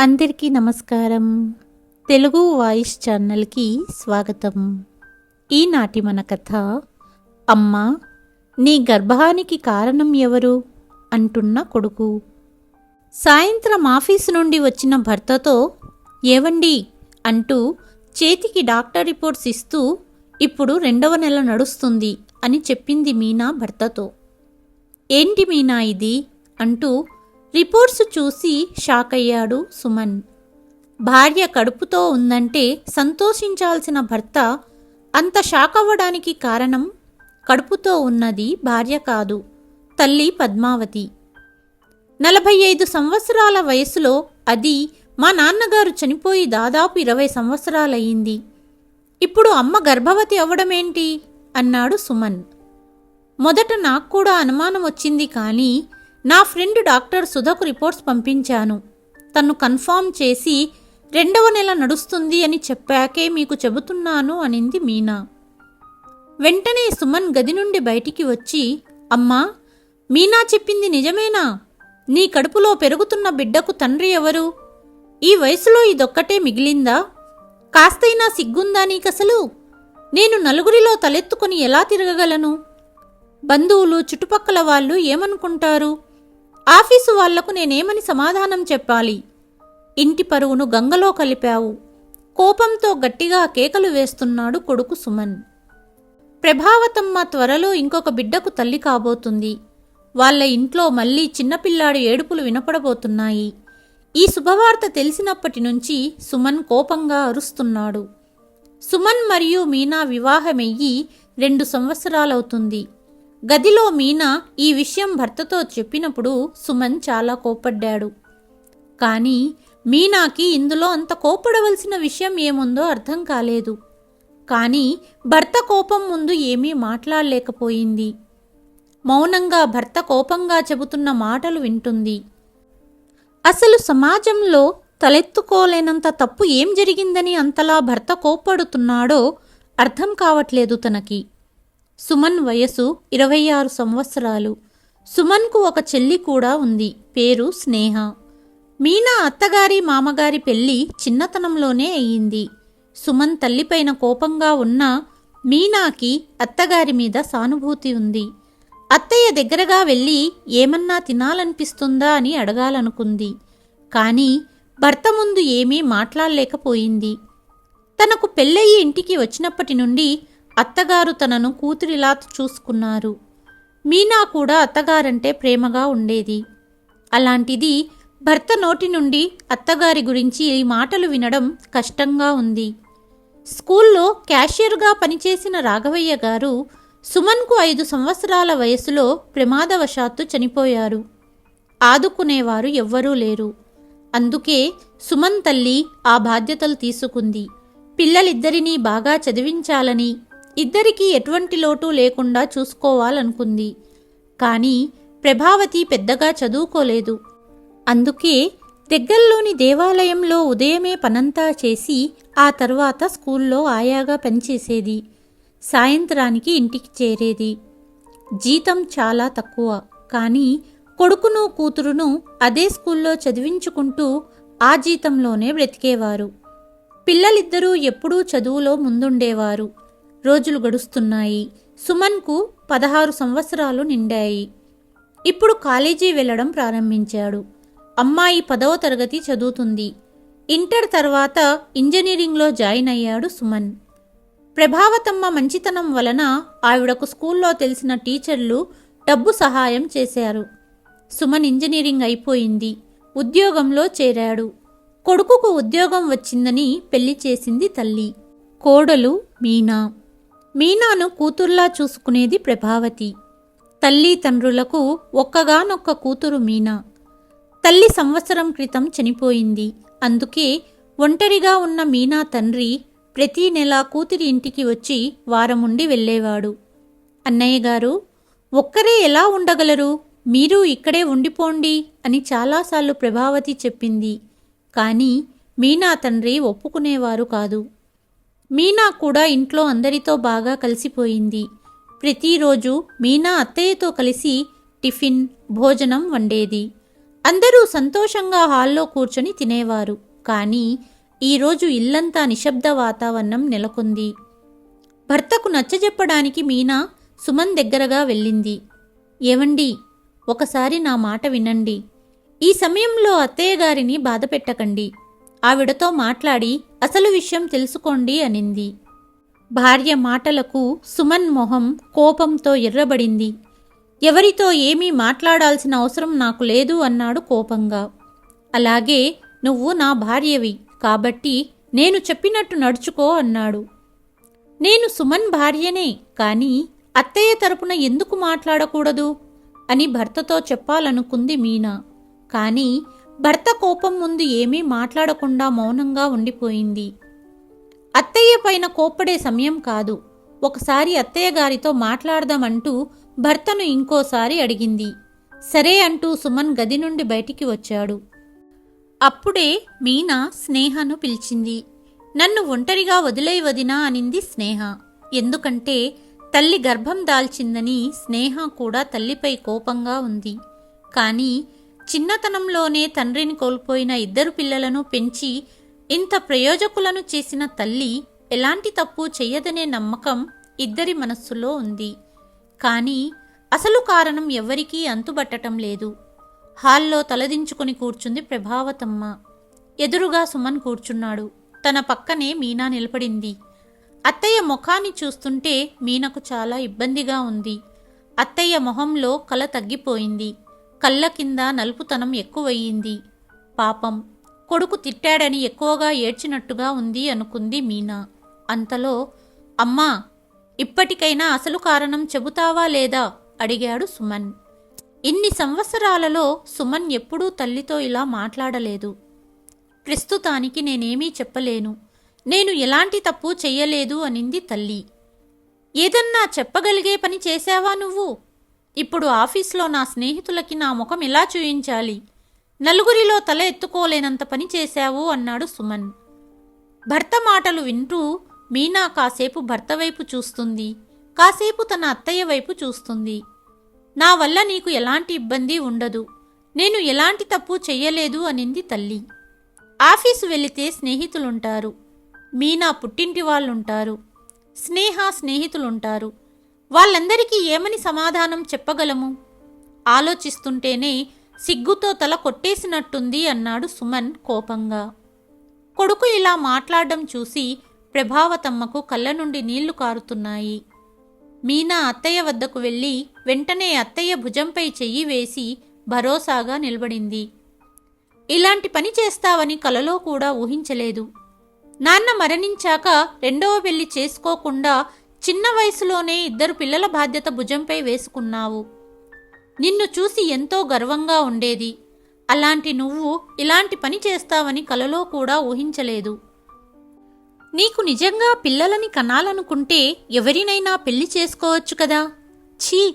అందరికీ నమస్కారం. తెలుగు వాయిస్ ఛానల్కి స్వాగతం. ఈనాటి మన కథ అమ్మా నీ గర్భానికి కారణం ఎవరు? అంటున్న కొడుకు. సాయంత్రం ఆఫీసు నుండి వచ్చిన భర్తతో ఏవండి? అంటూ చేతికి డాక్టర్ రిపోర్ట్స్ ఇస్తూ ఇప్పుడు రెండవ నెల నడుస్తుంది అని చెప్పింది మీనా భర్తతో. ఏంటి మీనా ఇది? అంటూ రిపోర్ట్స్ చూసి షాక్ అయ్యాడు సుమన్. భార్య కడుపుతో ఉందంటే సంతోషించాల్సిన భర్త అంత షాక్ అవ్వడానికి కారణం కడుపుతో ఉన్నది భార్య కాదు తల్లి పద్మావతి. నలభై ఐదు సంవత్సరాల వయసులో అది మా నాన్నగారు చనిపోయి దాదాపు ఇరవై సంవత్సరాలయ్యింది. ఇప్పుడు అమ్మ గర్భవతి అవ్వడమేంటి? అన్నాడు సుమన్. మొదట నాకు కూడా అనుమానం వచ్చింది కానీ నా ఫ్రెండ్ డాక్టర్ సుధకు రిపోర్ట్స్ పంపించాను. తను కన్ఫామ్ చేసి రెండవ నెల నడుస్తుంది అని చెప్పాకే మీకు చెబుతున్నాను అనింది మీనా. వెంటనే సుమన్ గది నుండి బయటికి వచ్చి అమ్మా మీనా చెప్పింది నిజమేనా? నీ కడుపులో పెరుగుతున్న బిడ్డకు తండ్రి ఎవరు? ఈ వయసులో ఇదొక్కటే మిగిలిందా? కాస్తైనా సిగ్గుందా నీకసలు? నేను నలుగురిలో తలెత్తుకుని ఎలా తిరగగలను? బంధువులు చుట్టుపక్కల వాళ్ళు ఏమనుకుంటారు? ఆఫీసు వాళ్ళకు నేనేమని సమాధానం చెప్పాలి? ఇంటి పరువును గంగలో కలిపావు. కోపంతో గట్టిగా కేకలు వేస్తున్నాడు కొడుకు సుమన్. ప్రభావతమ్మ త్వరలో ఇంకొక బిడ్డకు తల్లి కాబోతుంది. వాళ్ళ ఇంట్లో మళ్ళీ చిన్నపిల్లాడు ఏడుపులు వినపడబోతున్నాయి. ఈ శుభవార్త తెలిసినప్పటి నుంచి సుమన్ కోపంగా అరుస్తున్నాడు. సుమన్ మరియు మీనా వివాహమయ్యి రెండు సంవత్సరాలవుతుంది. గదిలో మీనా ఈ విషయం భర్తతో చెప్పినప్పుడు సుమన్ చాలా కోపడ్డాడు కానీ మీనాకి ఇందులో అంత కోపడవలసిన విషయం ఏముందో అర్థం కాలేదు. కానీ భర్త కోపం ముందు ఏమీ మాట్లాడలేకపోయింది. మౌనంగా భర్త కోపంగా చెబుతున్న మాటలు వింటుంది. అసలు సమాజంలో తలెత్తుకోలేనంత తప్పు ఏం జరిగిందని అంతలా భర్త కోప్పడుతున్నాడో అర్థం కావట్లేదు తనకి. సుమన్ వయసు ఇరవై ఆరు సంవత్సరాలు. సుమన్కు ఒక చెల్లి కూడా ఉంది పేరు స్నేహ. మీనా అత్తగారి మామగారి పెళ్ళి చిన్నతనంలోనే అయ్యింది. సుమన్ తల్లిపైన కోపంగా ఉన్నా మీనాకి అత్తగారి మీద సానుభూతి ఉంది. అత్తయ్య దగ్గరగా వెళ్ళి ఏమన్నా తినాలనిపిస్తుందా అని అడగాలనుకుంది. కానీ భర్త ముందు ఏమీ మాట్లాడలేకపోయింది. తనకు పెళ్ళయి ఇంటికి వచ్చినప్పటి నుండి అత్తగారు తనను కూతురిలా చూసుకున్నారు. మీనా కూడా అత్తగారంటే ప్రేమగా ఉండేది. అలాంటిది భర్త నోటి నుండి అత్తగారి గురించి ఈ మాటలు వినడం కష్టంగా ఉంది. స్కూల్లో క్యాషియర్గా పనిచేసిన రాఘవయ్య గారు సుమన్కు ఐదు సంవత్సరాల వయసులో ప్రమాదవశాత్తు చనిపోయారు. ఆదుకునేవారు ఎవ్వరూ లేరు. అందుకే సుమన్ తల్లి ఆ బాధ్యతలు తీసుకుంది. పిల్లలిద్దరినీ బాగా చదివించాలని ఇద్దరికీ ఎటువంటి లోటు లేకుండా చూసుకోవాలనుకుంది. కానీ ప్రభావతి పెద్దగా చదువుకోలేదు. అందుకే దగ్గరలోని దేవాలయంలో ఉదయమే పనంతా చేసి ఆ తర్వాత స్కూల్లో ఆయాగా పనిచేసేది. సాయంత్రానికి ఇంటికి చేరేది. జీతం చాలా తక్కువ. కానీ కొడుకును కూతురును అదే స్కూల్లో చదివించుకుంటూ ఆ జీతంలోనే బ్రతికేవారు. పిల్లలిద్దరూ ఎప్పుడూ చదువులో ముందుండేవారు. రోజులు గడుస్తున్నాయి. సుమన్కు పదహారు సంవత్సరాలు నిండాయి. ఇప్పుడు కాలేజీ వెళ్ళడం ప్రారంభించాడు. అమ్మాయి పదవ తరగతి చదువుతుంది. ఇంటర్ తర్వాత ఇంజనీరింగ్లో జాయిన్ అయ్యాడు సుమన్. ప్రభావతమ్మ మంచితనం వలన ఆవిడకు స్కూల్లో తెలిసిన టీచర్లు డబ్బు సహాయం చేశారు. సుమన్ ఇంజనీరింగ్ అయిపోయింది. ఉద్యోగంలో చేరాడు. కొడుకుకు ఉద్యోగం వచ్చిందని పెళ్ళి చేసింది తల్లి. కోడలు మీనా. మీనాను కూతుర్లా చూసుకునేది ప్రభావతి. తల్లి తండ్రులకు ఒక్కగానొక్క కూతురు మీనా. తల్లి సంవత్సరం క్రితం చనిపోయింది. అందుకే ఒంటరిగా ఉన్న మీనా తండ్రి ప్రతీ నెల కూతురి ఇంటికి వచ్చి వారముండి వెళ్ళేవాడు. అన్నయ్య గారు ఒక్కరే ఎలా ఉండగలరు? మీరు ఇక్కడే ఉండిపోండి అని చాలాసార్లు ప్రభావతి చెప్పింది. కానీ మీనా తండ్రి ఒప్పుకునేవారు కాదు. మీనా కూడా ఇంట్లో అందరితో బాగా కలిసిపోయింది. ప్రతిరోజు మీనా అత్తయ్యతో కలిసి టిఫిన్ భోజనం వండేది. అందరూ సంతోషంగా హాల్లో కూర్చొని తినేవారు. కానీ ఈరోజు ఇల్లంతా నిశ్శబ్ద వాతావరణం నెలకొంది. భర్తకు నచ్చజెప్పడానికి మీనా సుమన్ దగ్గరగా వెళ్ళింది. ఏవండి ఒకసారి నా మాట వినండి. ఈ సమయంలో అత్తయ్య గారిని బాధ పెట్టకండి ఆవిడతో మాట్లాడి అసలు విషయం తెలుసుకోండి అనింది. భార్య మాటలకు సుమన్ మొహం కోపంతో ఎర్రబడింది. ఎవరితో ఏమీ మాట్లాడాల్సిన అవసరం నాకు లేదు అన్నాడు కోపంగా. అలాగే నువ్వు నా భార్యవి కాబట్టి నేను చెప్పినట్టు నడుచుకో అన్నాడు. నేను సుమన్ భార్యనే కానీ అత్తయ్య తరపున ఎందుకు మాట్లాడకూడదు? అని భర్తతో చెప్పాలనుకుంది మీనా. కానీ భర్త కోపం ముందు ఏమీ మాట్లాడకుండా మౌనంగా ఉండిపోయింది. అత్తయ్య పైన కోప్పడే సమయం కాదు. ఒకసారి అత్తయ్య గారితో మాట్లాడదామంటూ భర్తను ఇంకోసారి అడిగింది. సరే అంటూ సుమన్ గది నుండి బయటికి వచ్చాడు. అప్పుడే మీనా స్నేహను పిలిచింది. నన్ను ఒంటరిగా వదిలే వదినా అనింది స్నేహ. ఎందుకంటే తల్లి గర్భం దాల్చిందని స్నేహ కూడా తల్లిపై కోపంగా ఉంది. కానీ చిన్నతనంలోనే తండ్రిని కోల్పోయిన ఇద్దరు పిల్లలను పెంచి ఇంత ప్రయోజకులను చేసిన తల్లి ఎలాంటి తప్పు చెయ్యదనే నమ్మకం ఇద్దరి మనస్సులో ఉంది. కానీ అసలు కారణం ఎవ్వరికీ అంతుబట్టటం లేదు. హాల్లో తలదించుకుని కూర్చుంది ప్రభావతమ్మ. ఎదురుగా సుమన్ కూర్చున్నాడు. తన పక్కనే మీనా నిలబడింది. అత్తయ్య ముఖాన్ని చూస్తుంటే మీనకు చాలా ఇబ్బందిగా ఉంది. అత్తయ్య మొహంలో కల తగ్గిపోయింది. కళ్ళ కింద నలుపుతనం ఎక్కువయ్యింది. పాపం కొడుకు తిట్టాడని ఎక్కువగా ఏడ్చినట్టుగా ఉంది అనుకుంది మీనా. అంతలో అమ్మా ఇప్పటికైనా అసలు కారణం చెబుతావా లేదా? అడిగాడు సుమన్. ఇన్ని సంవత్సరాలలో సుమన్ ఎప్పుడూ తల్లితో ఇలా మాట్లాడలేదు. ప్రస్తుతానికి నేనేమీ చెప్పలేను. నేను ఎలాంటి తప్పు చెయ్యలేదు అనింది తల్లి. ఏదన్నా చెప్పగలిగే పని చేశావా నువ్వు? ఇప్పుడు ఆఫీస్లో నా స్నేహితులకి నా ముఖం ఎలా చూయించాలి? నలుగురిలో తల ఎత్తుకోలేనంత పని చేశావు అన్నాడు సుమన్. భర్త మాటలు వింటూ మీనా కాసేపు భర్త వైపు చూస్తుంది. కాసేపు తన అత్తయ్య వైపు చూస్తుంది. నా వల్ల నీకు ఎలాంటి ఇబ్బంది ఉండదు. నేను ఎలాంటి తప్పు చెయ్యలేదు అనింది తల్లి. ఆఫీసు వెళితే స్నేహితులుంటారు. మీనా పుట్టింటి వాళ్ళుంటారు. స్నేహ స్నేహితులుంటారు. వాళ్ళందరికీ ఏమని సమాధానం చెప్పగలము? ఆలోచిస్తుంటేనే సిగ్గుతో తల కొట్టేసినట్టుంది అన్నాడు సుమన్ కోపంగా. కొడుకు ఇలా మాట్లాడడం చూసి ప్రభావతమ్మకు కళ్ళ నుండి నీళ్ళు కారుతున్నాయి. మీనా అత్తయ్య వద్దకు వెళ్ళి వెంటనే అత్తయ్య భుజంపై చెయ్యి వేసి భరోసాగా నిలబడింది. ఇలాంటి పని చేస్తావని కలలో కూడా ఊహించలేదు. నాన్న మరణించాక రెండవ పెళ్ళి చేసుకోకుండా చిన్న వయసులోనే ఇద్దరు పిల్లల బాధ్యత భుజంపై వేసుకున్నావు. నిన్ను చూసి ఎంతో గర్వంగా ఉండేది. అలాంటి నువ్వు ఇలాంటి పని చేస్తావని కలలో కూడా ఊహించలేదు. నీకు నిజంగా పిల్లలని కనాలనుకుంటే ఎవరినైనా పెళ్ళి చేసుకోవచ్చు కదా? ఛీ!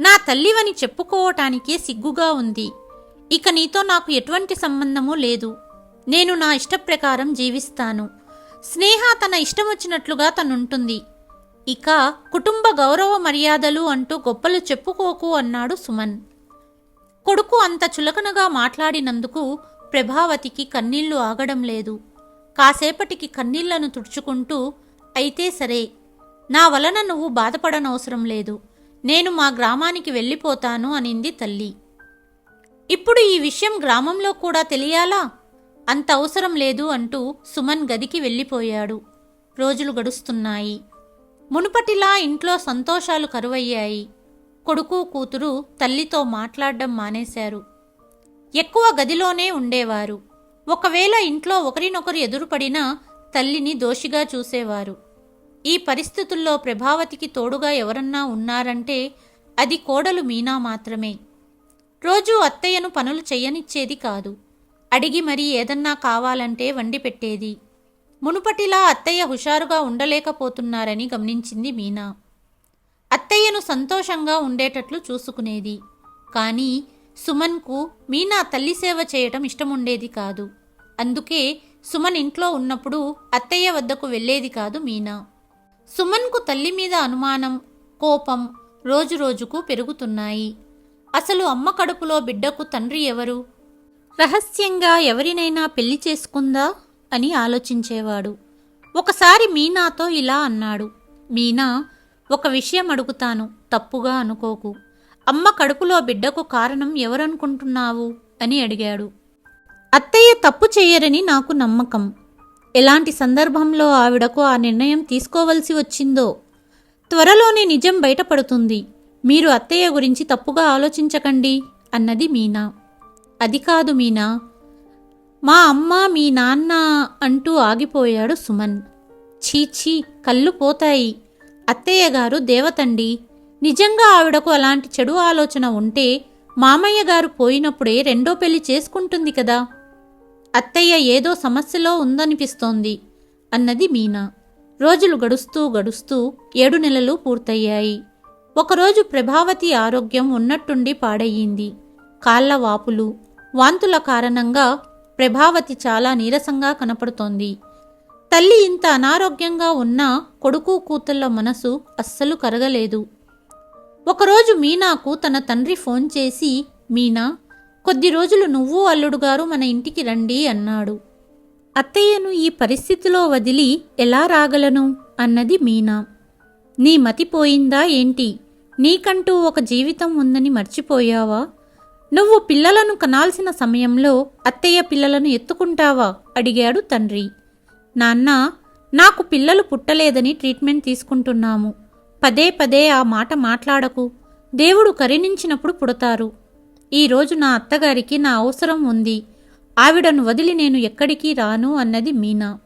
నా తల్లివని చెప్పుకోవటానికే సిగ్గుగా ఉంది. ఇక నీతో నాకు ఎటువంటి సంబంధమూ లేదు. నేను నా ఇష్టప్రకారం జీవిస్తాను. స్నేహ తన ఇష్టం వచ్చినట్లుగా తనుంటుంది. ఇక కుటుంబ గౌరవ మర్యాదలు అంటూ గొప్పలు చెప్పుకోకు అన్నాడు సుమన్. కొడుకు అంత చులకనగా మాట్లాడినందుకు ప్రభావతికి కన్నీళ్ళు ఆగడం లేదు. కాసేపటికి కన్నీళ్ళను తుడుచుకుంటూ అయితే సరే నా వలన నువ్వు బాధపడనవసరం లేదు. నేను మా గ్రామానికి వెళ్ళిపోతాను అనింది తల్లి. ఇప్పుడు ఈ విషయం గ్రామంలో కూడా తెలియాలా? అంత అవసరం లేదు అంటూ సుమన్ గదికి వెళ్ళిపోయాడు. రోజులు గడుస్తున్నాయి. మునుపటిలా ఇంట్లో సంతోషాలు కరువయ్యాయి. కొడుకు కూతురు తల్లితో మాట్లాడడం మానేశారు. ఎక్కువ గదిలోనే ఉండేవారు. ఒకవేళ ఇంట్లో ఒకరినొకరు ఎదురుపడినా తల్లిని దోషిగా చూసేవారు. ఈ పరిస్థితుల్లో ప్రభావతికి తోడుగా ఎవరన్నా ఉన్నారంటే అది కోడలు మీనా మాత్రమే. రోజూ అత్తయ్యను పనులు చెయ్యనిచ్చేది కాదు. అడిగి మరీ ఏదన్నా కావాలంటే వండి పెట్టేది మునుపటిలా అత్తయ్య హుషారుగా ఉండలేకపోతున్నారని గమనించింది మీనా. అత్తయ్యను సంతోషంగా ఉండేటట్లు చూసుకునేది. కానీ సుమన్కు మీనా తల్లి సేవ చేయటం ఇష్టముండేది కాదు. అందుకే సుమన్ ఇంట్లో ఉన్నప్పుడు అత్తయ్య వద్దకు వెళ్ళేది కాదు మీనా. సుమన్కు తల్లి మీద అనుమానం కోపం రోజురోజుకు పెరుగుతున్నాయి. అసలు అమ్మ కడుపులో బిడ్డకు తండ్రి ఎవరు? రహస్యంగా ఎవరినైనా పెళ్ళి చేసుకుందా? అని ఆలోచించేవాడు. ఒకసారి మీనాతో ఇలా అన్నాడు. మీనా ఒక విషయం అడుగుతాను తప్పుగా అనుకోకు. అమ్మ కడుపులో బిడ్డకు కారణం ఎవరనుకుంటున్నావు? అని అడిగాడు. అత్తయ్య తప్పు చేయరని నాకు నమ్మకం. ఎలాంటి సందర్భంలో ఆవిడకు ఆ నిర్ణయం తీసుకోవలసి వచ్చిందో? త్వరలోనే నిజం బయటపడుతుంది. మీరు అత్తయ్య గురించి తప్పుగా ఆలోచించకండి అన్నది మీనా. అది కాదు మీనా. మా అమ్మ మీ నాన్న అంటూ ఆగిపోయాడు సుమన్. చీచీ కళ్ళు పోతాయి. అత్తయ్య గారు దేవతండి నిజంగా ఆవిడకు అలాంటి చెడు ఆలోచన ఉంటే మామయ్య గారు పోయినప్పుడే రెండో పెళ్ళి చేసుకుంటుంది కదా. అత్తయ్య ఏదో సమస్యలో ఉందనిపిస్తోంది అన్నది మీనా. రోజులు గడుస్తూ గడుస్తూ ఏడు నెలలు పూర్తయ్యాయి. ఒకరోజు ప్రభావతి ఆరోగ్యం ఉన్నట్టుండి పాడయ్యింది. కాళ్ళ వాపులు వాంతుల కారణంగా ప్రభావతి చాలా నీరసంగా కనపడుతోంది. తల్లి ఇంత అనారోగ్యంగా ఉన్నా కొడుకు కూతుళ్ళ మనసు అస్సలు కరగలేదు. ఒకరోజు మీనాకు తన తండ్రి ఫోన్ చేసి మీనా కొద్ది రోజులు నువ్వు అల్లుడు గారు మన ఇంటికి రండి అన్నాడు. అత్తయ్యను ఈ పరిస్థితిలో వదిలి ఎలా రాగలను? అన్నది మీనా. నీ మతిపోయిందా ఏంటి? నీకంటూ ఒక జీవితం ఉందని మర్చిపోయావా? నువ్వు పిల్లలను కనాల్సిన సమయంలో అత్తయ్య పిల్లలను ఎత్తుకుంటావా? అడిగాడు తండ్రి. నాన్న నాకు పిల్లలు పుట్టలేదని ట్రీట్మెంట్ తీసుకుంటున్నాము. పదే పదే ఆ మాట మాట్లాడకు. దేవుడు కరుణించినప్పుడు పుడతారు. ఈరోజు నా అత్తగారికి నా అవసరం ఉంది. ఆవిడను వదిలి నేను ఎక్కడికి రాను అన్నది మీనా.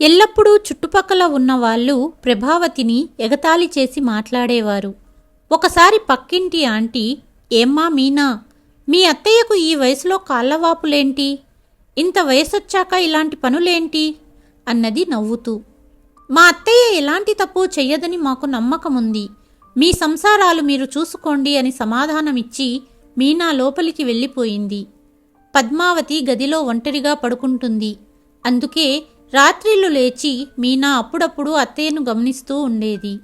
ఎల్లప్పుడూ చుట్టుపక్కల ఉన్న వాళ్ళు ప్రభావతిని ఎగతాళి చేసి మాట్లాడేవారు. ఒకసారి పక్కింటి ఆంటీ ఏమ్మా మీనా? మీ అత్తయ్యకు ఈ వయసులో కాళ్ళవాపులేంటి? ఇంత వయసొచ్చాక ఇలాంటి పనులేంటి? అన్నది నవ్వుతూ. మా అత్తయ్య ఎలాంటి తప్పు చెయ్యదని మాకు నమ్మకముంది. మీ సంసారాలు మీరు చూసుకోండి అని సమాధానమిచ్చి మీనా లోపలికి వెళ్ళిపోయింది. పద్మావతి గదిలో ఒంటరిగా పడుకుంటుంది. అందుకే రాత్రిళ్ళు లేచి మీనా అప్పుడప్పుడు అత్తయ్యను గమనిస్తూ ఉండేది.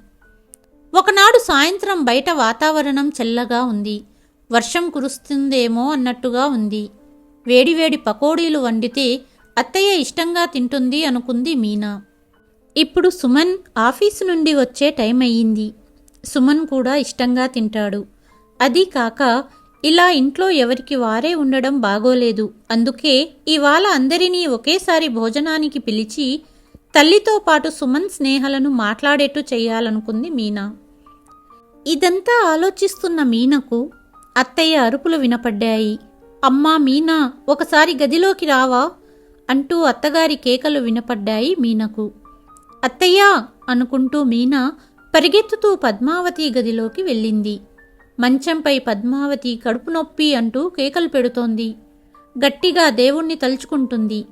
ఒకనాడు సాయంత్రం బయట వాతావరణం చల్లగా ఉంది. వర్షం కురుస్తుందేమో అన్నట్టుగా ఉంది. వేడివేడి పకోడీలు వండితే అత్తయ్య ఇష్టంగా తింటుంది అనుకుంది మీనా. ఇప్పుడు సుమన్ ఆఫీసు నుండి వచ్చే టైం అయ్యింది. సుమన్ కూడా ఇష్టంగా తింటాడు. అది కాక ఇలా ఇంట్లో ఎవరికి వారే ఉండడం బాగోలేదు. అందుకే ఇవాళ అందరినీ ఒకేసారి భోజనానికి పిలిచి తల్లితో పాటు సుమన్ స్నేహలను మాట్లాడేట్టు చేయాలనుకుంది మీనా. ఇదంతా ఆలోచిస్తున్న మీనకు అత్తయ్య అరుపులు వినపడ్డాయి. అమ్మా మీనా ఒకసారి గదిలోకి రావా? అంటూ అత్తగారి కేకలు వినపడ్డాయి మీనకు. అత్తయ్య అనుకుంటూ మీనా పరిగెత్తుతూ పద్మావతి గదిలోకి వెళ్ళింది. మంచంపై పద్మావతి కడుపు నొప్పి అంటూ కేకలు పెడుతోంది. గట్టిగా దేవుణ్ణి తలుచుకుంటుంది.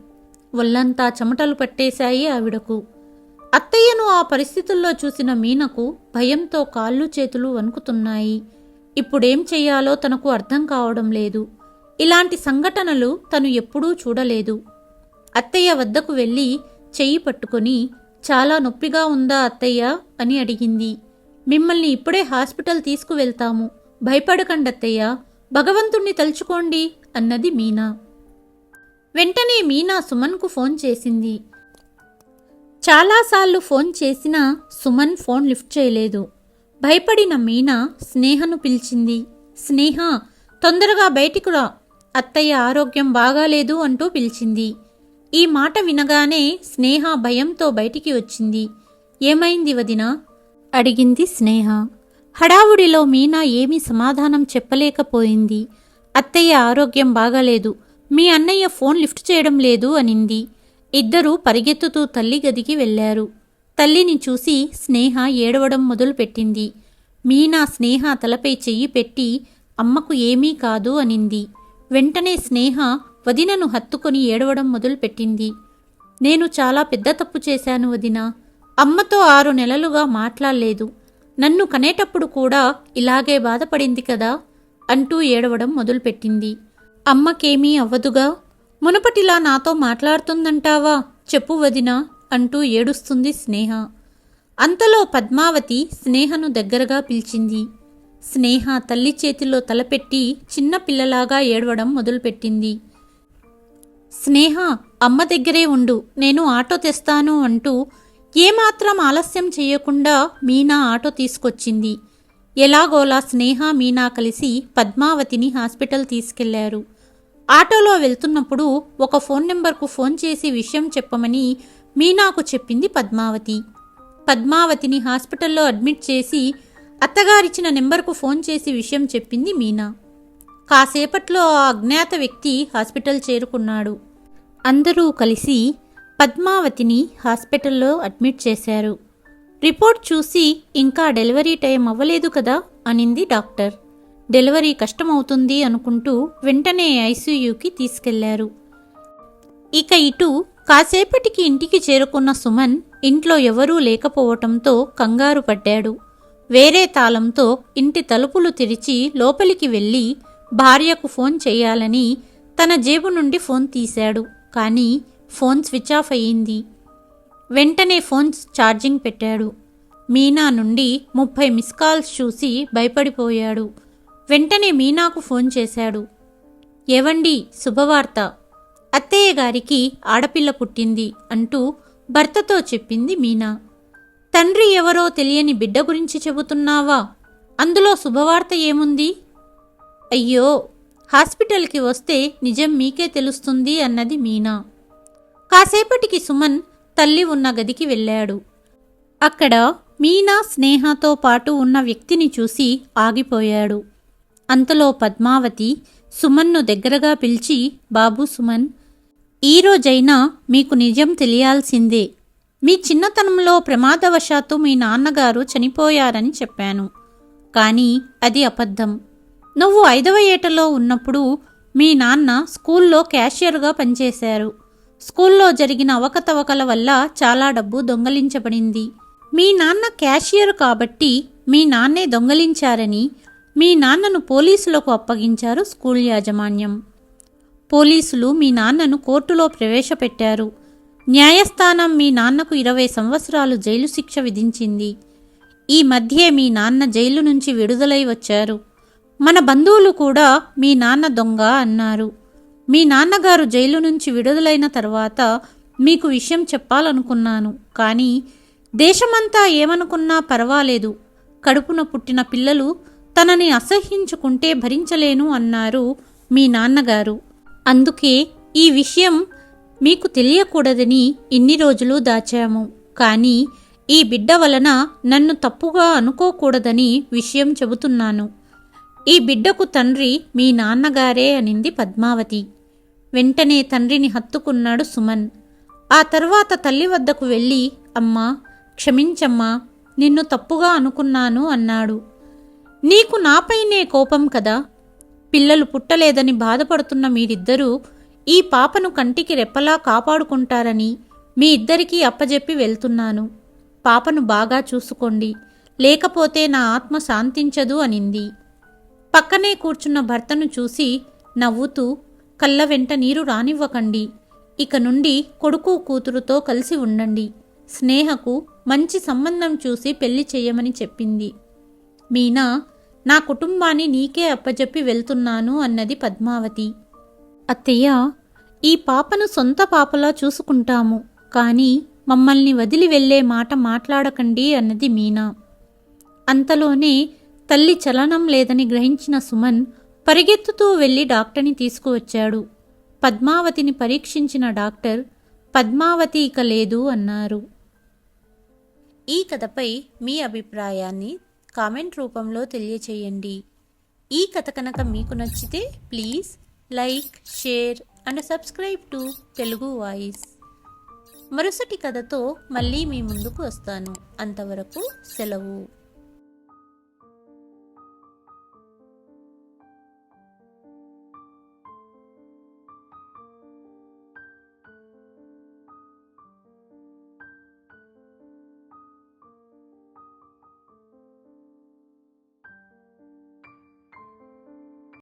ఒళ్ళంతా చెమటలు పట్టేశాయి ఆవిడకు. అత్తయ్యను ఆ పరిస్థితుల్లో చూసిన మీనకు భయంతో కాళ్ళు చేతులు వణుకుతున్నాయి. ఇప్పుడేం చెయ్యాలో తనకు అర్థం కావడం లేదు. ఇలాంటి సంఘటనలు తను ఎప్పుడూ చూడలేదు. అత్తయ్య వద్దకు వెళ్ళి చెయ్యి పట్టుకొని చాలా నొప్పిగా ఉందా అత్తయ్య? అని అడిగింది. మిమ్మల్ని ఇప్పుడే హాస్పిటల్ తీసుకువెళ్తాము. భయపడకండి అత్తయ్య. భగవంతుణ్ణి తలుచుకోండి అన్నది మీనా. వెంటనే మీనా సుమన్కు ఫోన్ చేసింది. చాలాసార్లు ఫోన్ చేసినా సుమన్ ఫోన్ లిఫ్ట్ చేయలేదు. భయపడిన మీనా స్నేహను పిలిచింది. స్నేహ తొందరగా బయటికి రా. అత్తయ్య ఆరోగ్యం బాగాలేదు అంటూ పిలిచింది. ఈ మాట వినగానే స్నేహ భయంతో బయటికి వచ్చింది. ఏమైంది వదినా? అడిగింది స్నేహ. హడావుడిలో మీనా ఏమీ సమాధానం చెప్పలేకపోయింది. అత్తయ్య ఆరోగ్యం బాగాలేదు. మీ అన్నయ్య ఫోన్ లిఫ్ట్ చేయడం లేదు అనింది. ఇద్దరూ పరిగెత్తుతూ తల్లి గదికి వెళ్ళారు తల్లిని చూసి స్నేహ ఏడవడం మొదలుపెట్టింది. మీనా స్నేహ తలపై చెయ్యి పెట్టి అమ్మకు ఏమీ కాదు అనింది. వెంటనే స్నేహ వదినను హత్తుకొని ఏడవడం మొదలుపెట్టింది. నేను చాలా పెద్ద తప్పు చేశాను వదినా. అమ్మతో ఆరు నెలలుగా మాట్లాడలేదు. నన్ను కనేటప్పుడు కూడా ఇలాగే బాధపడింది కదా అంటూ ఏడవడం మొదలుపెట్టింది. అమ్మకేమీ అవ్వదుగా? మునుపటిలా నాతో మాట్లాడుతుందంటావా? చెప్పు వదినా. అంటూ ఏడుస్తుంది స్నేహ. అంతలో పద్మావతి స్నేహను దగ్గరగా పిలిచింది. స్నేహ తల్లి చేతిలో తలపెట్టి చిన్న పిల్లలాగా ఏడవడం మొదలుపెట్టింది. స్నేహ అమ్మ దగ్గరే ఉండు నేను ఆటో తెస్తాను అంటూ ఏమాత్రం ఆలస్యం చేయకుండా మీనా ఆటో తీసుకొచ్చింది. ఎలాగోలా స్నేహ మీనా కలిసి పద్మావతిని హాస్పిటల్ తీసుకెళ్ళారు. ఆటోలో వెళ్తున్నప్పుడు ఒక ఫోన్ నెంబర్కు ఫోన్ చేసి విషయం చెప్పమని మీనాకు చెప్పింది పద్మావతి. పద్మావతిని హాస్పిటల్లో అడ్మిట్ చేసి అత్తగారిచ్చిన నెంబర్కు ఫోన్ చేసి విషయం చెప్పింది మీనా. కాసేపట్లో ఆ అజ్ఞాత వ్యక్తి హాస్పిటల్ చేరుకున్నాడు. అందరూ కలిసి పద్మావతిని హాస్పిటల్లో అడ్మిట్ చేశారు. రిపోర్ట్ చూసి ఇంకా డెలివరీ టైం అవ్వలేదు కదా అనింది డాక్టర్. డెలివరీ కష్టమవుతుంది అనుకుంటూ వెంటనే ఐసీయూకి తీసుకెళ్ళారు. ఇక ఇటు కాసేపటికి ఇంటికి చేరుకున్న సుమన్ ఇంట్లో ఎవరూ లేకపోవటంతో కంగారు పడ్డాడు. వేరే తాళంతో ఇంటి తలుపులు తెరిచి లోపలికి వెళ్ళి భార్యకు ఫోన్ చేయాలని తన జేబు నుండి ఫోన్ తీశాడు. కానీ ఫోన్ స్విచ్ ఆఫ్ అయ్యింది. వెంటనే ఫోన్ ఛార్జింగ్ పెట్టాడు. మీనా నుండి ముప్పై మిస్ కాల్స్ చూసి భయపడిపోయాడు. వెంటనే మీనాకు ఫోన్ చేశాడు. ఏవండి శుభవార్త. అత్తయ్య గారికి ఆడపిల్ల పుట్టింది అంటూ భర్తతో చెప్పింది మీనా. తండ్రి ఎవరో తెలియని బిడ్డ గురించి చెబుతున్నావా? అందులో శుభవార్త ఏముంది? అయ్యో హాస్పిటల్కి వస్తే నిజం మీకే తెలుస్తుంది అన్నది మీనా. కాసేపటికి సుమన్ తల్లి ఉన్న గదికి వెళ్ళాడు. అక్కడ మీనా స్నేహతో పాటు ఉన్న వ్యక్తిని చూసి ఆగిపోయాడు. అంతలో పద్మావతి సుమన్ను దగ్గరగా పిలిచి బాబు సుమన్ ఈరోజైనా మీకు నిజం తెలియాల్సిందే. మీ చిన్నతనంలో ప్రమాదవశాత్తు మీ నాన్నగారు చనిపోయారని చెప్పాను. కానీ అది అబద్ధం. నువ్వు ఐదవ ఏటలో ఉన్నప్పుడు మీ నాన్న స్కూల్లో క్యాషియర్గా పనిచేశారు. స్కూల్లో జరిగిన అవకతవకల వల్ల చాలా డబ్బు దొంగలించబడింది. మీ నాన్న క్యాషియర్ కాబట్టి మీ నాన్నే దొంగలించారని మీ నాన్నను పోలీసులకు అప్పగించారు స్కూల్ యాజమాన్యం. పోలీసులు మీ నాన్నను కోర్టులో ప్రవేశపెట్టారు. న్యాయస్థానం మీ నాన్నకు ఇరవై సంవత్సరాలు జైలు శిక్ష విధించింది. ఈ మధ్యే మీ నాన్న జైలు నుంచి విడుదలై వచ్చారు. మన బంధువులు కూడా మీ నాన్న దొంగ అన్నారు. మీ నాన్నగారు జైలు నుంచి విడుదలైన తర్వాత మీకు విషయం చెప్పాలనుకున్నాను. కానీ దేశమంతా ఏమనుకున్నా పర్వాలేదు. కడుపున పుట్టిన పిల్లలు తనని అసహ్యించుకుంటే భరించలేను అన్నారు మీ నాన్నగారు. అందుకే ఈ విషయం మీకు తెలియకూడదని ఇన్ని రోజులు దాచాము. కానీ ఈ బిడ్డ వలన నన్ను తప్పుగా అనుకోకూడదని విషయం చెబుతున్నాను. ఈ బిడ్డకు తండ్రి మీ నాన్నగారే అనింది పద్మావతి. వెంటనే తండ్రిని హత్తుకున్నాడు సుమన్. ఆ తర్వాత తల్లి వద్దకు వెళ్ళి అమ్మా క్షమించమ్మా నిన్ను తప్పుగా అనుకున్నాను అన్నాడు. నీకు నాపైనే కోపం కదా? పిల్లలు పుట్టలేదని బాధపడుతున్న మీరిద్దరూ ఈ పాపను కంటికి రెప్పలా కాపాడుకుంటారని మీ ఇద్దరికీ అప్పజెప్పి వెళ్తున్నాను. పాపను బాగా చూసుకోండి. లేకపోతే నా ఆత్మ శాంతించదు అనింది. పక్కనే కూర్చున్న భర్తను చూసి నవ్వుతూ కళ్ళ వెంట నీరు రానివ్వకండి. ఇక నుండి కొడుకు కూతురుతో కలిసి ఉండండి. స్నేహకు మంచి సంబంధం చూసి పెళ్ళి చేయమని చెప్పింది. మీనా నా కుటుంబాన్ని నీకే అప్పజెప్పి వెళ్తున్నాను అన్నది పద్మావతి. అత్తయ్య ఈ పాపను సొంత పాపలా చూసుకుంటాము కానీ మమ్మల్ని వదిలి వెళ్ళే మాట మాట్లాడకండి అన్నది మీనా. అంతలోనే తల్లి చలనం లేదని గ్రహించిన సుమన్ పరిగెత్తుతూ వెళ్ళి డాక్టర్ని తీసుకువచ్చాడు. పద్మావతిని పరీక్షించిన డాక్టర్ పద్మావతి ఇక లేదు అన్నారు. ఈ కథపై మీ అభిప్రాయాన్ని కామెంట్ రూపంలో తెలియచేయండి. ఈ కథ కనుక మీకు నచ్చితే please like share and subscribe to Telugu voice. మరుసటి కథతో మళ్ళీ మీ ముందుకు వస్తాను. అంతవరకు సెలవు.